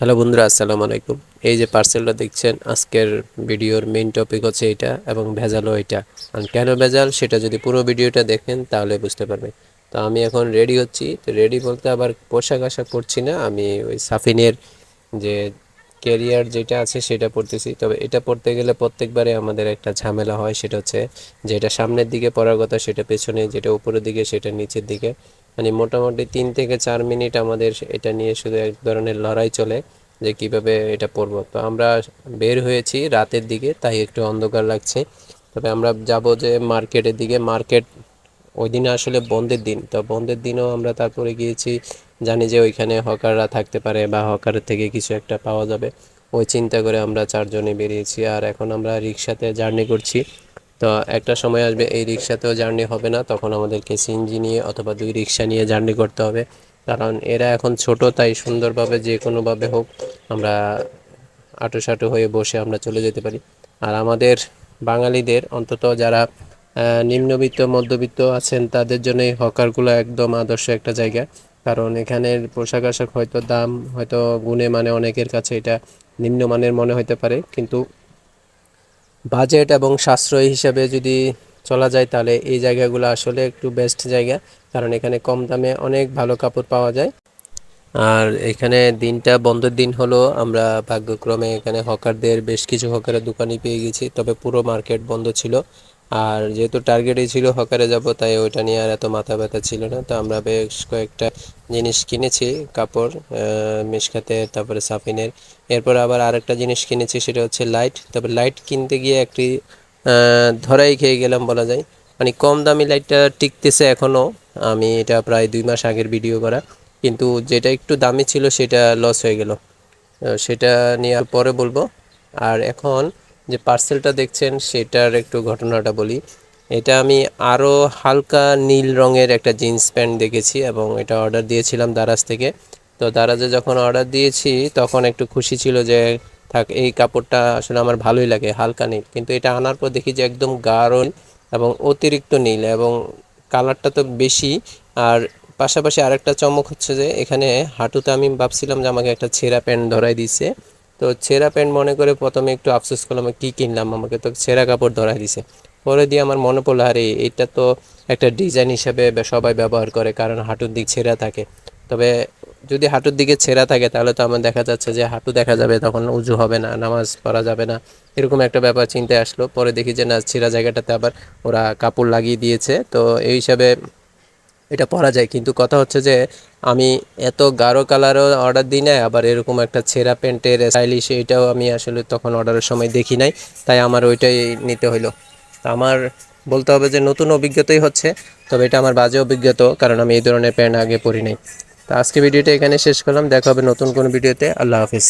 Hello বন্ধুরা, আসসালামু আলাইকুম। এই যে পার্সেলটা দেখছেন, আজকের ভিডিওর মেইন টপিক হচ্ছে এটা এবং ভেজালও এটা। আর কেন ভেজাল, সেটা যদি পুরো ভিডিওটা দেখেন তাহলে বুঝতে পারবেন। তো আমি এখন রেডি হচ্ছি। তো রেডি বলতে আবার পোশাক আশাক পরছি না, আমি ওই সাফিনের যে ক্যারিয়ার যেটা আছে সেটা পড়তেছি তবে এটা পড়তে গেলে প্রত্যেকবারে আমাদের একটা ঝামেলা হয়, সেটা হচ্ছে যেটা সামনের দিকে পড়ার কথা, সেটা পেছনে, যেটা উপরের দিকে, সেটা নিচের দিকে। মানে মোটামুটি তিন থেকে চার মিনিট আমাদের এটা নিয়ে শুধু এক ধরনের লড়াই চলে যে কীভাবে এটা পড়ব। তো আমরা বের হয়েছি রাতের দিকে, তাই একটু অন্ধকার লাগছে। তবে আমরা যাব যে মার্কেটের দিকে। মার্কেট ওই দিনে আসলে বন্ধের দিন। তো বন্ধের দিনও আমরা তারপরে গিয়েছি। জানি যে ওইখানে হকাররা থাকতে পারে বা হকারের থেকে কিছু একটা পাওয়া যাবে। ওই চিন্তা করে আমরা চারজনে বেরিয়েছি। আর এখন আমরা রিক্সাতে জার্নি করছি। তো একটা সময় আসবে এই রিক্সাতেও জার্নি হবে না, তখন আমাদেরকে সিএনজি নিয়ে অথবা দুই রিক্সা নিয়ে জার্নি করতে হবে। কারণ এরা এখন ছোট, তাই সুন্দরভাবে যে কোনোভাবে হোক আমরা আটোসাটো হয়ে বসে আমরা চলে যেতে পারি। আর আমাদের বাঙালিদের, অন্তত যারা নিম্নবিত্ত, মধ্যবিত্ত আছেন, তাদের জন্য এই হকারগুলো একদম আদর্শ একটা জায়গা। কারণ এখানের পোশাক আশাক হয়তো দাম, হয়তো গুণে মানে অনেকের কাছে এটা নিম্নমানের মনে হতে পারে, কিন্তু বাজেট এবং সাশ্রয় হিসাবে যদি চলা যায়, তাহলে এই জায়গাগুলো আসলে একটু বেস্ট জায়গা। কারণ এখানে কম দামে অনেক ভালো কাপড় পাওয়া যায়। আর এখানে দিনটা, বন্ধের দিন হলো, আমরা ভাগ্যক্রমে এখানে হকারদের বেশ কিছু হকারের দোকানই পেয়ে গেছি। তবে পুরো মার্কেট বন্ধ ছিল। আর যেহেতু টার্গেটই ছিল হকারে যাব, তাই ওইটা নিয়ে আর এত মাথা ব্যথা ছিল না। তো আমরা বেশ কয়েকটা জিনিস কিনেছি, কাপড় মিশখাতে তারপরে সাফিনের। এরপর আবার আরেকটা জিনিস কিনেছি, সেটা হচ্ছে লাইট তবে লাইট কিনতে গিয়ে একটি ধরাই খেয়ে গেলাম বলা যায়। মানে কম দামি লাইটটা টিকতেছে এখনও আমি এটা প্রায় দুই মাস আগের ভিডিও করা। কিন্তু যেটা একটু দামি ছিল, সেটা লস হয়ে গেল। সেটা নিয়ে পরে বলব। আর এখন যে পার্সেলটা দেখছেন, সেটার একটু ঘটনাটা বলি। এটা আমি আরও হালকা নীল রঙের একটা জিন্স প্যান্ট দেখেছি এবং এটা অর্ডার দিয়েছিলাম দারাজ থেকে। তো দারাজে যখন অর্ডার দিয়েছি, তখন একটু খুশি ছিল যে, থাক, এই কাপড়টা আসলে আমার ভালোই লাগে, হালকা নীল। কিন্তু এটা আনার পর দেখি যে একদম গাঢ় এবং অতিরিক্ত নীল এবং কালারটা তো বেশি। আর পাশাপাশি আরেকটা চমক হচ্ছে যে, এখানে হাঁটুতে আমি ভাবছিলাম যে আমাকে একটা ছেঁড়া প্যান্ট ধরাই দিছে তো ছেঁড়া প্যান্ট মনে করে প্রথমে একটু আফসোস করলাম, কী কিনলাম আমাকে? তো ছেঁড়া কাপড় ধরাই দিছে। পরে দিয়ে আমার মনে পড়ল, আরে, এটা তো একটা ডিজাইন হিসেবে সবাই ব্যবহার করে, কারণ হাঁটুর দিক ছেঁড়া থাকে। তবে যদি হাঁটুর দিকে ছেঁড়া থাকে, তাহলে তো আমার দেখা যাচ্ছে যে হাঁটু দেখা যাবে, তখন উজু হবে না, নামাজ পড়া যাবে না, এরকম একটা ব্যাপার চিন্তায় আসলো। পরে দেখি যে, না, ছেঁড়া জায়গাটাতে আবার ওরা কাপড় লাগিয়ে দিয়েছে। তো এই হিসাবে এটা পরা যায়। কিন্তু কথা হচ্ছে যে, আমি এত গাঢ় কালারও অর্ডার দিই নাই, আবার এরকম একটা ছেঁড়া প্যান্টের স্টাইলিশ এটাও আমি আসলে তখন অর্ডারের সময় দেখি নাই, তাই আমার ওইটাই নিতে হলো আমার বলতে হবে যে, নতুন অভিজ্ঞতাই হচ্ছে, তবে এটা আমার বাজে অভিজ্ঞতা, কারণ আমি এই ধরনের প্যান্ট আগে পরি নাই। তো আজকে ভিডিওটা এখানে শেষ করলাম, দেখা হবে নতুন কোনো ভিডিওতে, আল্লাহ হাফিজ।